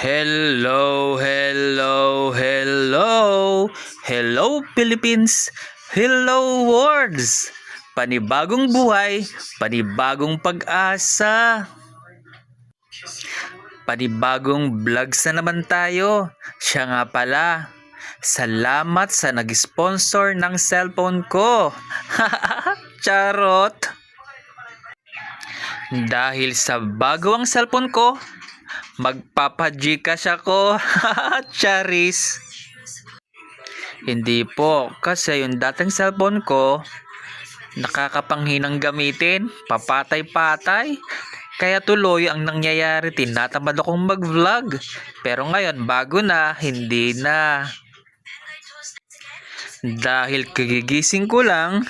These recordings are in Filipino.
Hello, hello, hello. Hello Philippines. Hello words. Panibagong buhay, panibagong pag-asa. Panibagong vlogs na naman tayo. Siya nga pala. Salamat sa nag-sponsor ng cellphone ko. Charot. Dahil sa bago ang cellphone ko, magpapagcash ako. Charis. Hindi po, kasi yung dating cellphone ko, nakakapanghinang gamitin, papatay-patay. Kaya tuloy ang nangyayari, tinatamad akong mag-vlog. Pero ngayon, bago na, hindi na. Dahil kagigising ko lang,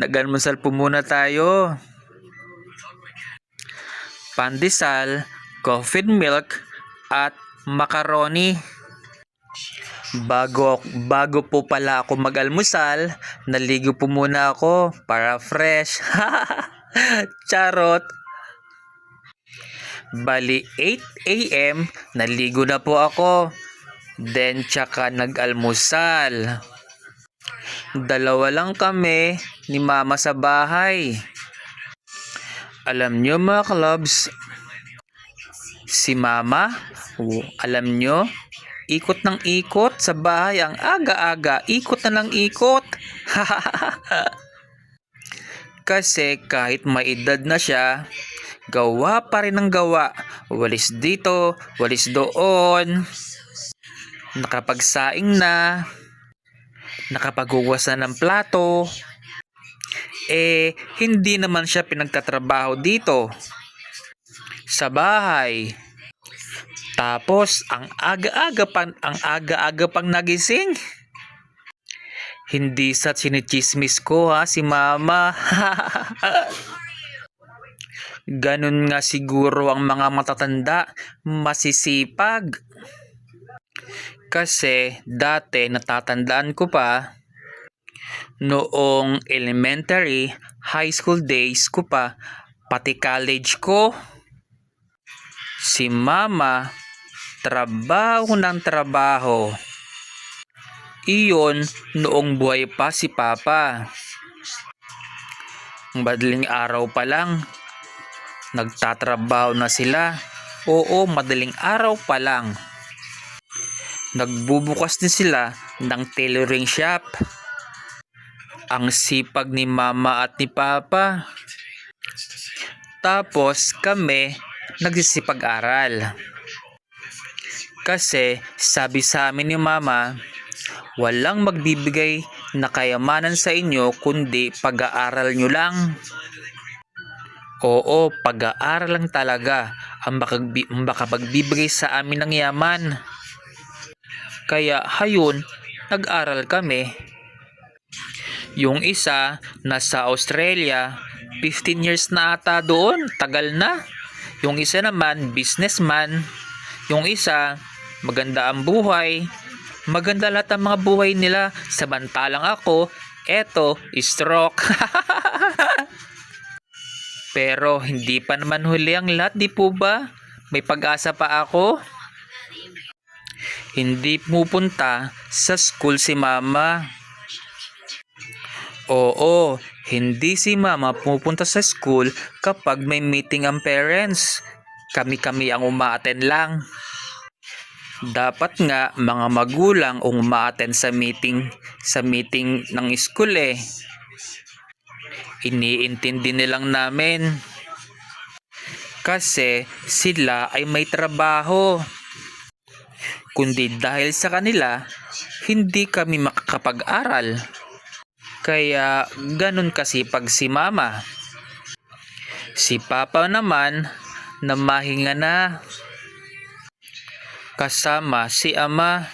nag-almusal po muna tayo. Pandesal, coffee milk, at macaroni. Bago, bago po pala ako mag-almusal, naligo po muna ako para fresh. Charot! Bali 8 a.m. naligo na po ako. Then tsaka nag-almusal. Dalawa lang kami ni mama sa bahay. Alam nyo mga clubs, si mama, w- alam nyo, ikot ng ikot sa bahay ang aga-aga, ikot na ng ikot. Kasi kahit may edad na siya, gawa pa rin ng gawa. Walis dito, walis doon. Nakapagsaing na, nakapaghugas na ng plato. Eh, hindi naman siya pinagtatrabaho dito sa bahay. Tapos ang aga-aga pang ang aga-aga pang nagising. Hindi sa chinichismis ko ha si mama. Ganun nga siguro ang mga matatanda, masisipag. Kasi dati natatandaan ko pa noong elementary, high school days ko pa, pati college ko. Si mama, trabaho ng trabaho. Iyon noong buhay pa si papa. Madaling araw pa lang, nagtatrabaho na sila. Oo, madaling araw pa lang. Nagbubukas din sila ng tailoring shop. Ang sipag ni mama at ni papa. Tapos kami nagsisipag-aral. Kasi sabi sa amin ni mama, walang magbibigay na kayamanan sa inyo kundi pag-aaral nyo lang. Oo, pag-aaral lang talaga ang makapagbibigay sa amin ng yaman. Kaya hayun, nag-aral kami. Yung isa, nasa Australia, 15 years na ata doon, tagal na. Yung isa naman, businessman. Yung isa, maganda ang buhay. Maganda lahat ang mga buhay nila. Samantalang ako, eto, stroke. Pero hindi pa naman huli ang lahat, di po ba? May pag-asa pa ako. Hindi pupunta sa school si mama. Oo, hindi si mama pupunta sa school kapag may meeting ang parents. Kami-kami ang umaaten lang. Dapat nga mga magulang ang umaaten sa meeting sa meeting ng school eh. Iniintindi nilang namin. Kasi sila ay may trabaho. Kundi dahil sa kanila, hindi kami makakapag-aral. Kaya ganun kasi pag si mama. Si papa naman, namahinga na. Kasama si ama.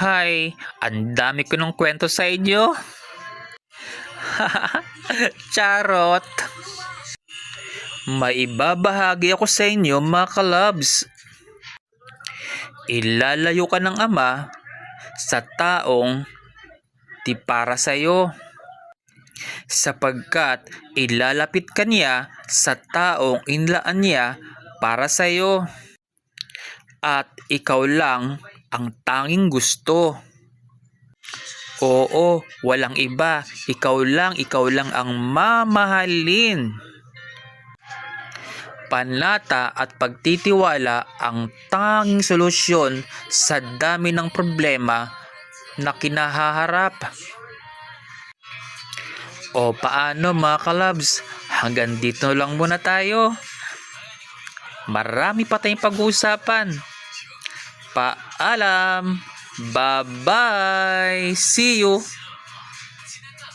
Hi, ang dami ko ng kwento sa inyo. Charot. May ibabahagi ako sa inyo mga kalabs. Ilalayo ka ng ama sa taong di para sa iyo sapagkat ilalapit ka niya sa taong inlaan niya para sa iyo At ikaw lang ang tanging gusto. Oo, walang iba. Ikaw lang, ikaw lang ang mamahalin. Panlata at pagtitiwala ang tanging solusyon sa dami ng problema na kinahaharap. O paano mga kalabs? Hanggang dito lang muna tayo. Marami pa tayong pag-uusapan. Paalam. Bye-bye. See you.